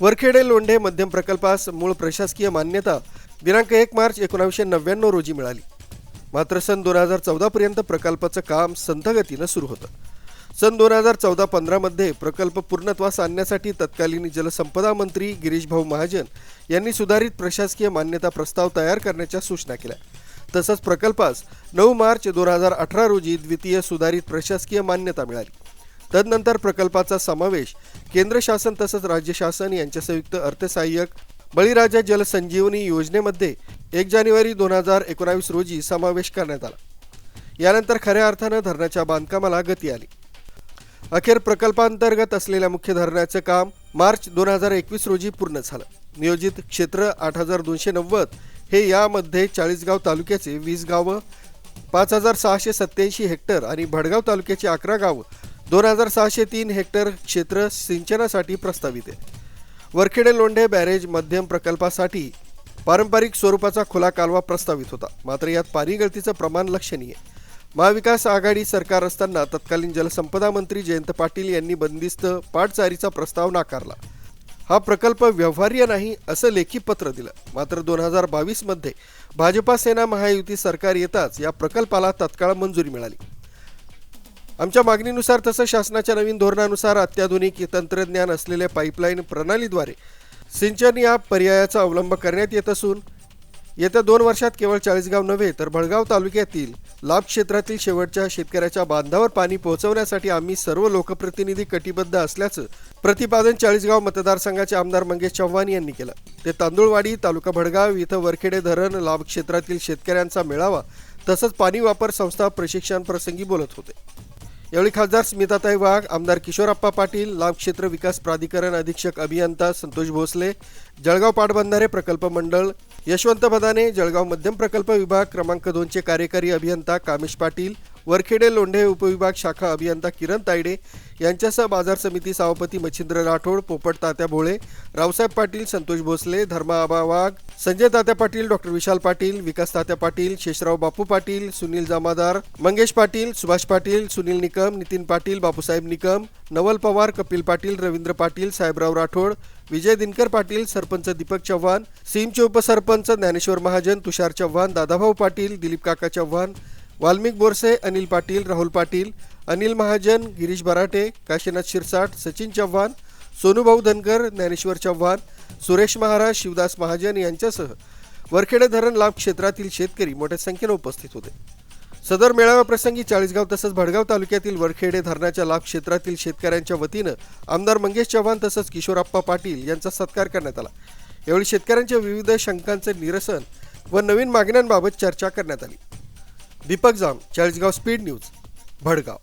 वरखेडे लोंढे मध्यम प्रकल्पास मूळ प्रशासकीय मान्यता दिनांक एक मार्च एकोणावीसशे नव्याण्णव रोजी मिळाली. मात्र सन दोन हजार चौदापर्यंत प्रकल्पाचं काम संथगतीनं सुरू होतं. सन दोन हजार चौदा पंधरामध्ये प्रकल्प पूर्णत्वास आणण्यासाठी तत्कालीन जलसंपदा मंत्री गिरीशभाऊ महाजन यांनी सुधारित प्रशासकीय मान्यता प्रस्ताव तयार करण्याच्या सूचना केल्या. तसंच प्रकल्पास नऊ मार्च दोन हजार अठरा रोजी द्वितीय सुधारित प्रशासकीय मान्यता मिळाली. तदनंतर प्रकल्पाचा समावेश केंद्र शासन तसंच राज्य शासन यांच्या संयुक्त अर्थसहाय्यक बळीराजा जलसंजीवनी योजनेमध्ये एक जानेवारी दोन हजार एकोणावीस रोजी समावेश करण्यात आला. यानंतर खऱ्या अर्थानं धरणाच्या बांधकामाला गती आली. अखेर प्रकल्पांतर्गत असलेल्या मुख्य धरणाचं काम मार्च दोन हजार एकवीस रोजी पूर्ण झालं. नियोजित क्षेत्र आठ हजार दोनशे नव्वद हे यामध्ये चाळीसगाव तालुक्याचे वीस गावं पाच हजार सहाशे सत्याऐंशी हेक्टर आणि भडगाव तालुक्याची अकरा गावं दोन हजार सहाशे तीन हेक्टर क्षेत्र सिंचनासाठी प्रस्तावित आहे. वरखेडे लोंढे बॅरेज मध्यम प्रकल्पासाठी पारंपरिक स्वरूपाचा खुला कालवा प्रस्तावित होता. मात्र यात पाणी गळतीचं प्रमाण लक्षणीय महाविकास आघाडी सरकार असताना तत्कालीन जलसंपदा मंत्री जयंत पाटील यांनी बंदिस्त पाटचारीचा प्रस्ताव नाकारला. हा प्रकल्प व्यवहार्य नाही असं लेखी पत्र दिलं. मात्र दोन हजार बावीसमध्ये भाजपा सेना महायुती सरकार येताच या प्रकल्पाला तत्काळ मंजुरी मिळाली. आमच्या मागणीनुसार तसं शासनाच्या नवीन धोरणानुसार अत्याधुनिक तंत्रज्ञान असलेल्या पाईपलाईन प्रणालीद्वारे सिंचन या पर्यायाचा अवलंब करण्यात येत असून येत्या दोन वर्षात केवळ चाळीसगाव नव्हे तर भडगाव तालुक्यातील लाभ क्षेत्रातील शेवटच्या शेतकऱ्याच्या बांधावर पाणी पोहोचवण्यासाठी आम्ही सर्व लोकप्रतिनिधी कटिबद्ध असल्याचं प्रतिपादन चाळीसगाव मतदारसंघाचे आमदार मंगेश चव्हाण यांनी केलं. ते तांदुळवाडी तालुका भडगाव इथं वरखेडे धरण लाभ क्षेत्रातील शेतकऱ्यांचा मेळावा तसंच पाणी वापर संस्था प्रशिक्षण प्रसंगी बोलत होते. यावेळी खासदार स्मिताताई वाघ आमदार किशोरप्पा पाटील लाभ क्षेत्र विकास प्राधिकरण अधीक्षक अभियंता संतोष भोसले जळगाव पाटबंधारे प्रकल्प मंडळ यशवंत बदाने जळगाव मध्यम प्रकल्प विभाग क्रमांक दोनचे कार्यकारी अभियंता कामेश पाटील वरखेडे लोंढे उपविभाग शाखा अभियंता किरण तायडे यांच्यासह बाजार समिती सभापती मच्छिंद्र राठोड पोपट तात्या भोळे रावसाहेब पाटील संतोष भोसले धर्मा आबा वाघ संजय तात्या पाटील डॉक्टर विशाल पाटील विकास तात्या पाटील शेषराव बापू पाटील सुनील जामादार मंगेश पाटील सुभाष पाटील सुनील निकम नितीन पाटील बापूसाहेब निकम नवल पवार कपिल पाटील रवींद्र पाटील साहेबराव राठोड विजय दिनकर पाटील सरपंच दीपक चव्हाण सीमचे उपसरपंच ज्ञानेश्वर महाजन तुषार चव्हाण दादाभाऊ पाटील दिलीप काका चव्हाण वाल्मिक बोरसे अनिल पाटील राहुल पाटील अनिल महाजन गिरीश बराटे काशीनाथ शिरसाट सचिन चव्हाण सोनूभाऊ धनकर ज्ञानेश्वर चव्हाण सुरेश महाराज शिवदास महाजन यांच्यासह वरखेडे धरण लाभ क्षेत्रातील शेतकरी मोठ्या संख्येनं उपस्थित होते. सदर मेळाव्याप्रसंगी चाळीसगाव तसंच भडगाव तालुक्यातील वरखेडे धरणाच्या लाभ क्षेत्रातील शेतकऱ्यांच्या वतीनं आमदार मंगेश चव्हाण तसंच किशोरप्पा पाटील यांचा सत्कार करण्यात आला. यावेळी शेतकऱ्यांच्या विविध शंकांचे निरसन व नवीन मागण्यांबाबत चर्चा करण्यात आली. Deepak Jam Chalisgaon speed news Bhadgaon.